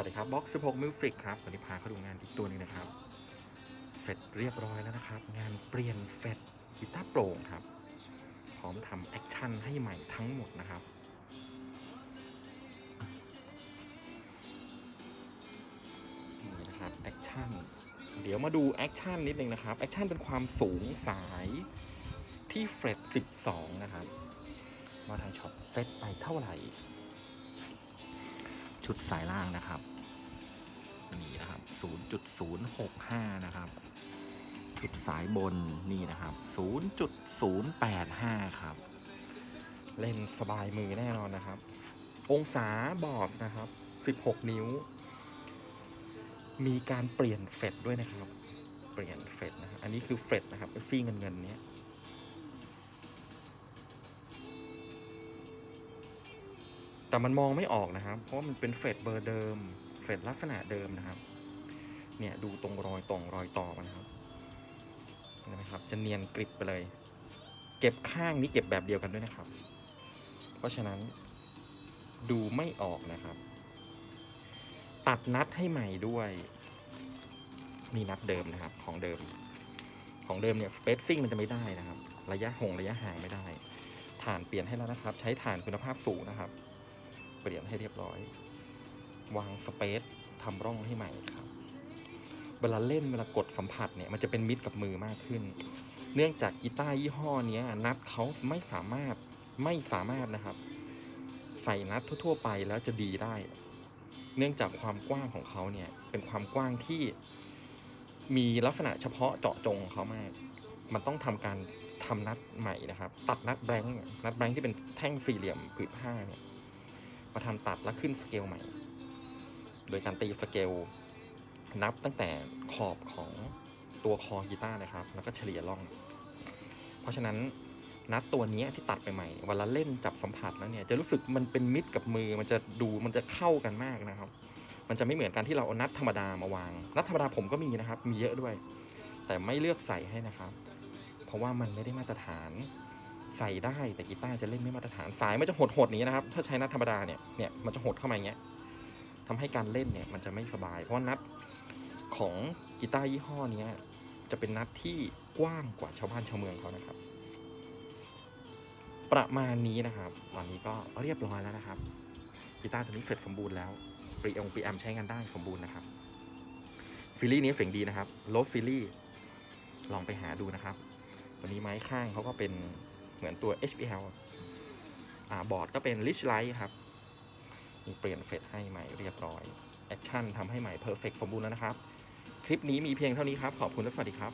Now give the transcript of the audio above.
วัสดีครับบ็อกซ์16 Music ครับวันนี้พาเข้าดูงานอีกตัวนึงนะครับเสร็จเรียบร้อยแล้วนะครับ งานเปลี่ยนเฟดกีตาร์โปร่งครับ พร้อมทำแอคชั่นให้ใหม่ทั้งหมดนะครับ นี่นะครับแอคชั่น เดี๋ยวมาดูแอคชั่นนิดนึงนะครับ แอคชั่นเป็นความสูงสายที่เฟด12 นะครับว่าทางช็อปเซตไปเท่าไหร่ ชุดสายล่างนะครับนี่นะครับ 0.065 นะครับ ชุดสายบนนี่นะครับ 0.085 ครับ เล่นสบายมือแน่นอนนะครับ องศาบอร์ดนะครับ 16 นิ้ว มีการเปลี่ยนเฟดด้วยนะครับ เปลี่ยนเฟดนะครับ อันนี้คือเฟดนะครับซี่เงินเงินเนี้ย แต่มันมองไม่ออกนะครับ เพราะมันเป็นเฟดเบอร์เดิม เฟดลักษณะเดิมนะครับ เนี่ยดูตรงรอยตรงรอยต่อมันครับเห็นไหมครับ จะเนียนกริบไปเลย เก็บข้างนี้เก็บแบบเดียวกันด้วยนะครับ เพราะฉะนั้นดูไม่ออกนะครับ ตัดนัดให้ใหม่ด้วยนี่นัดเดิมนะครับ ของเดิม ของเดิมเนี่ยสเปซซิ่งมันจะไม่ได้นะครับ ระยะหงระยะห่างไม่ได้ ฐานเปลี่ยนให้แล้วนะครับ ใช้ฐานคุณภาพสูงนะครับ เปลี่ยนให้เรียบร้อย วางสเปซทำร่องให้ใหม่ครับ เวลาเล่นเวลากดสัมผัสเนี่ยมันจะเป็นมิตรกับมือมากขึ้น เนื่องจากกีตาร์ยี่ห้อเนี้ยนัดเขาไม่สามารถไม่สามารถนะครับ ใส่นัดทั่ว ๆ ไปแล้วจะดีได้ เนื่องจากความกว้างของเขาเนี่ยเป็นความกว้างที่มีลักษณะเฉพาะเจาะจงของเขามาก มันต้องทำการทำนัดใหม่นะครับ ตัดนัดแบงค์นัดแบงค์ที่เป็นแท่งสี่เหลี่ยมผืนผ้าเนี่ย มาทำตัดแล้วขึ้นสเกลใหม่ โดยการตีสเกลนับตั้งแต่ขอบของตัวคอกีตาร์นะครับ แล้วก็เฉลี่ยล่อง เพราะฉะนั้นนัดตัวนี้ที่ตัดไปใหม่เวลาเล่นจับสัมผัสแล้วเนี่ย จะรู้สึกมันเป็นมิตรกับมือ มันจะดูมันจะเข้ากันมากนะครับ มันจะไม่เหมือนกันที่เราเอานัดธรรมดามาวาง นัดธรรมดาผมก็มีนะครับ มีเยอะด้วย แต่ไม่เลือกใส่ให้นะครับ เพราะว่ามันไม่ได้มาตรฐาน ใส่ได้แต่กีตาร์จะเล่นไม่มาตรฐานสายมันจะหดหดนี้นะครับ ถ้าใช้นัดธรรมดาเนี่ยเนี่ยมันจะหดเข้ามาอย่างเงี้ยทำให้การเล่นเนี่ยมันจะไม่สบาย เพราะนัดของกีตาร์ยี่ห้อนี้จะเป็นนัดที่กว้างกว่าชาวบ้านชาวเมืองเขานะครับ ประมาณนี้นะครับ ตอนนี้ก็เรียบร้อยแล้วนะครับกีตาร์ตัวนี้เสร็จสมบูรณ์แล้วปรีองปรีแอมใช้งานได้สมบูรณ์นะครับฟิลลี่นี้เสียงดีนะครับโลดฟิลลี่ลองไปหาดูนะครับ ตัวนี้ไม้ข้างเขาก็เป็น เหมือนตัว HPL อ่าบอร์ดก็เป็น Rich Light ครับมีเปลี่ยนเฟดให้ใหม่เรียบร้อยแอคชั่นทำให้ใหม่เพอร์เฟกสมบูรณ์แล้วนะครับ คลิปนี้มีเพียงเท่านี้ครับ ขอบคุณและสวัสดีครับ